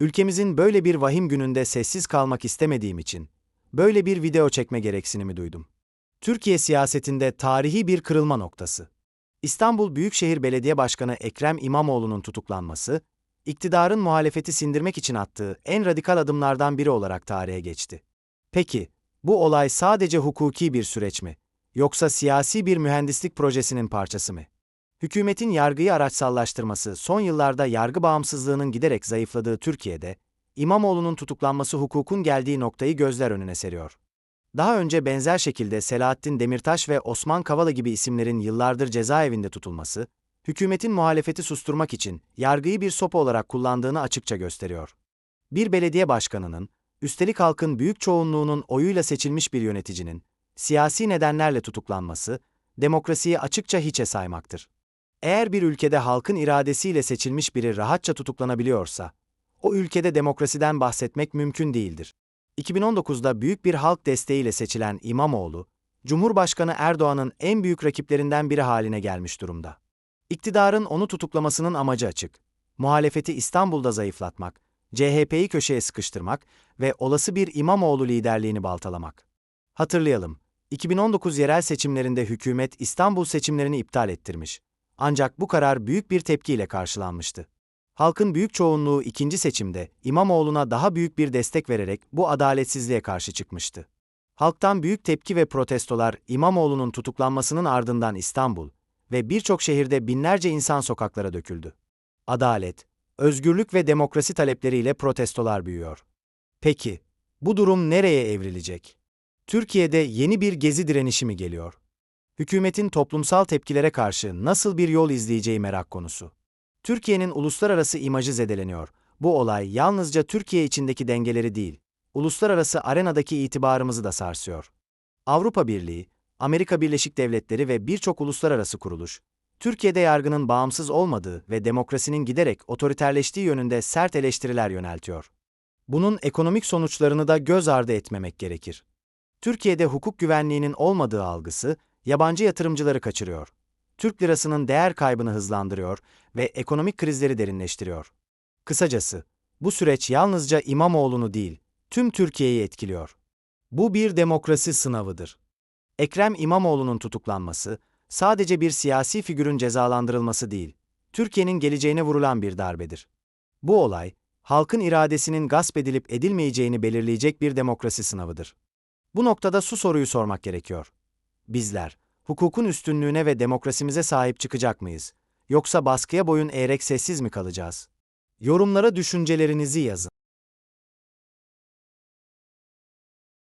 Ülkemizin böyle bir vahim gününde sessiz kalmak istemediğim için böyle bir video çekme gereksinimi duydum. Türkiye siyasetinde tarihi bir kırılma noktası. İstanbul Büyükşehir Belediye Başkanı Ekrem İmamoğlu'nun tutuklanması, iktidarın muhalefeti sindirmek için attığı en radikal adımlardan biri olarak tarihe geçti. Peki, bu olay sadece hukuki bir süreç mi? Yoksa siyasi bir mühendislik projesinin parçası mı? Hükümetin yargıyı araçsallaştırması son yıllarda yargı bağımsızlığının giderek zayıfladığı Türkiye'de, İmamoğlu'nun tutuklanması hukukun geldiği noktayı gözler önüne seriyor. Daha önce benzer şekilde Selahattin Demirtaş ve Osman Kavala gibi isimlerin yıllardır cezaevinde tutulması, hükümetin muhalefeti susturmak için yargıyı bir sopa olarak kullandığını açıkça gösteriyor. Bir belediye başkanının, üstelik halkın büyük çoğunluğunun oyuyla seçilmiş bir yöneticinin, siyasi nedenlerle tutuklanması, demokrasiyi açıkça hiçe saymaktır. Eğer bir ülkede halkın iradesiyle seçilmiş biri rahatça tutuklanabiliyorsa, o ülkede demokrasiden bahsetmek mümkün değildir. 2019'da büyük bir halk desteğiyle seçilen İmamoğlu, Cumhurbaşkanı Erdoğan'ın en büyük rakiplerinden biri haline gelmiş durumda. İktidarın onu tutuklamasının amacı açık. Muhalefeti İstanbul'da zayıflatmak, CHP'yi köşeye sıkıştırmak ve olası bir İmamoğlu liderliğini baltalamak. Hatırlayalım, 2019 yerel seçimlerinde hükümet İstanbul seçimlerini iptal ettirmiş. Ancak bu karar büyük bir tepkiyle karşılanmıştı. Halkın büyük çoğunluğu ikinci seçimde İmamoğlu'na daha büyük bir destek vererek bu adaletsizliğe karşı çıkmıştı. Halktan büyük tepki ve protestolar İmamoğlu'nun tutuklanmasının ardından İstanbul ve birçok şehirde binlerce insan sokaklara döküldü. Adalet, özgürlük ve demokrasi talepleriyle protestolar büyüyor. Peki, bu durum nereye evrilecek? Türkiye'de yeni bir gezi direnişi mi geliyor? Hükümetin toplumsal tepkilere karşı nasıl bir yol izleyeceği merak konusu. Türkiye'nin uluslararası imajı zedeleniyor. Bu olay yalnızca Türkiye içindeki dengeleri değil, uluslararası arenadaki itibarımızı da sarsıyor. Avrupa Birliği, Amerika Birleşik Devletleri ve birçok uluslararası kuruluş, Türkiye'de yargının bağımsız olmadığı ve demokrasinin giderek otoriterleştiği yönünde sert eleştiriler yöneltiyor. Bunun ekonomik sonuçlarını da göz ardı etmemek gerekir. Türkiye'de hukuk güvenliğinin olmadığı algısı, yabancı yatırımcıları kaçırıyor. Türk lirasının değer kaybını hızlandırıyor ve ekonomik krizleri derinleştiriyor. Kısacası, bu süreç yalnızca İmamoğlu'nu değil, tüm Türkiye'yi etkiliyor. Bu bir demokrasi sınavıdır. Ekrem İmamoğlu'nun tutuklanması, sadece bir siyasi figürün cezalandırılması değil, Türkiye'nin geleceğine vurulan bir darbedir. Bu olay, halkın iradesinin gasp edilip edilmeyeceğini belirleyecek bir demokrasi sınavıdır. Bu noktada su soruyu sormak gerekiyor. Bizler, hukukun üstünlüğüne ve demokrasimize sahip çıkacak mıyız? Yoksa baskıya boyun eğerek sessiz mi kalacağız? Yorumlara düşüncelerinizi yazın.